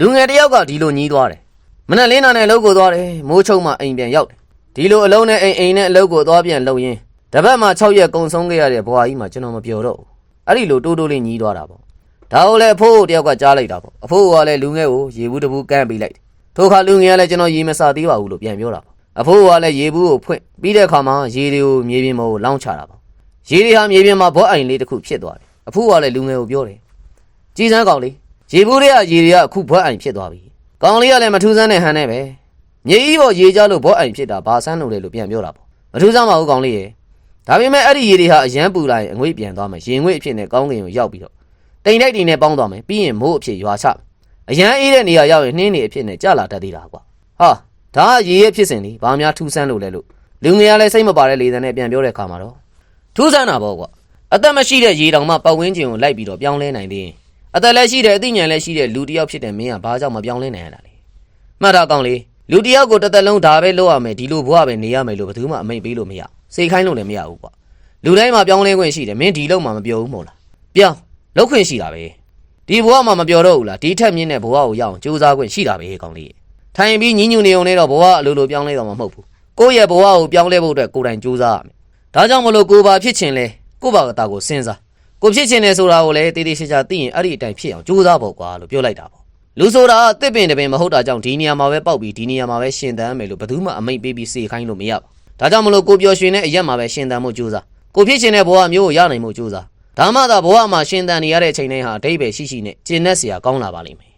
လူငယ်တစ်ယောက်ကဒီလိုညီးသွားတယ်မနဲ့လင်းနာနဲ့အလုပ်ကိုသွားတယ်မိုးချုံမှအိမ်ပြန်ရောက်တယ်ဒီလိုအလုံးနဲ့အိမ်အိမ်နဲ့အလုပ်ကိုသွားပြန်လုပ်ရင်းတပတ်မှ6ရက်ကုံဆုံးခဲ့ရတဲ့ဘွာကြီးမှကျွန်တော်မပြောတော့ဘူးအဲ့ဒီလိုတိုးတိုးလေးညီးသွားတာပေါ့ဒါကိုလည်းအဖိုးတယောက်ကကြားလိုက်တာပေါ့အဖိုးကလည်းလူငယ်ကိုရေဘူးတဘူးကမ်းပေးလိုက်တယ်ထိုခါလူငယ်ကလည်းကျွန်တော်ရေမစားသေးပါဘူးလို့ပြန်ပြောတာပေါ့အဖိုးကလည်းရေဘူးကိုဖွင့်ပြီးတဲ့အခါမှာရေတွေကိုမြေပြင်ပေါ်ကိုလောင်းချတာပေါ့ရေတွေဟာမြေပြင်မှာဘောအိုင်လေးတစ်ခုဖြစ်သွားတယ်အဖိုးကလည်းလူငယ်ကိုပြောတယ်ကြည်စမ်းကောင်လေး ရေဘူးတွေကရေတွေကအခုဘွက်အိုင်ဖြစ်သွားပြီကောင်လေးကလည်းမထူးဆန်းတဲ့ဟန်နဲ့ပဲမြေကြီးပေါ်ရေကြလို့ဘွက်အိုင်ဖြစ်တာဘာဆန်းလို့လဲလို့ပြန်ပြောတာပေါ့မထူးဆန်းပါဘူးကောင်လေးရေဒါပေမဲ့အဲ့ဒီရေတွေဟာအရန်ပူလာရင်အငွေ့ပြန်သွားမယ်ရေငွေ့အဖြစ်နဲ့ကောင်းကင်ကိုရောက်ပြီးတော့တိမ်တိုက်တိမ်နဲ့ပေါင်းသွားမယ်ပြီးရင်မိုးအဖြစ်ရွာချမယ်အရန်အေးတဲ့နေရာရောက်ရင်နှင်းနေအဖြစ်နဲ့ကြလာတတ်သေးတာကွာဟာဒါကရေရဲ့ဖြစ်စဉ်လေးဘာများထူးဆန်းလို့လဲလို့လူငယ်ကလည်းစိတ်မပါတဲ့လေသံနဲ့ပြန်ပြောတဲ့အခါမှာတော့ထူးဆန်းတာပေါ့ကွာအသက်မရှိတဲ့ရေတောင်မှပတ်ဝန်းကျင်ကိုလိုက်ပြီးတော့ပြောင်းလဲနိုင်သေးရင် အသက်လည်းရှိတယ်အသိဉာဏ်လည်းရှိတယ်လူတစ်ယောက်ဖြစ်တယ်မင်းကဘာကြောင့်မပြောင်းလဲနိုင်ရတာလဲမှတ်တာကောင်းလေလူတစ်ယောက်ကိုတစ်သက်လုံးဒါပဲလုပ်ရမယ်ဒီလိုဘဝပဲနေရမယ်လို့ဘယ်သူမှအမိန့်ပေးလို့မရစိတ်ခိုင်းလို့လည်းမရဘူးကွာလူတိုင်းမှာပြောင်းလဲခွင့်ရှိတယ်မင်းဒီလောက်မှမပြောဘူးမဟုတ်လားပြောင်းလုပ်ခွင့်ရှိတာပဲဒီဘဝမှာမပြောတော့ဘူးလားဒီထက်မြင့်တဲ့ဘဝကိုရအောင်ကြိုးစားခွင့်ရှိတာပဲကောင်းလေးထိုင်ပြီးညညူနေုံနဲ့တော့ဘဝအလိုလိုပြောင်းလဲတော့မှာမဟုတ်ဘူးကိုယ့်ရဲ့ဘဝကိုပြောင်းလဲဖို့အတွက်ကိုယ်တိုင်ကြိုးစားရမယ်ဒါကြောင့်မလို့ကိုယ်ပါဖြစ်ခြင်းလဲကိုယ့်ဘာကတာကိုစဉ်းစား ကိုဖြစ်ချင်တယ်ဆိုတာကိုလည်းတေးသေးချာချာသိရင်အဲ့ဒီအတိုင်းဖြစ်အောင်ကြိုးစားဖို့ကွာလို့ပြောလိုက်တာပေါ့လူဆိုတာကတစ်ပင်တစ်ပင်မဟုတ်တာကြောင့်ဒီနေရာမှာပဲပေါက်ပြီးဒီနေရာမှာပဲရှင်သန်မယ်လို့ဘယ်သူမှအမိန့်ပေးပြီးစေခိုင်းလို့မရပါဘူးဒါကြောင့်မလို့ကိုပျော်ရွှင်တဲ့အရက်မှာပဲရှင်သန်မှုကြိုးစားကိုဖြစ်ချင်တဲ့ဘဝမျိုးကိုရနိုင်မှုကြိုးစားဒါမှသာဘဝမှာရှင်သန်နေရတဲ့အချိန်တိုင်းဟာအတိတ်ပဲရှိရှိနဲ့ကျင့်တတ်စရာကောင်းလာပါလိမ့်မယ်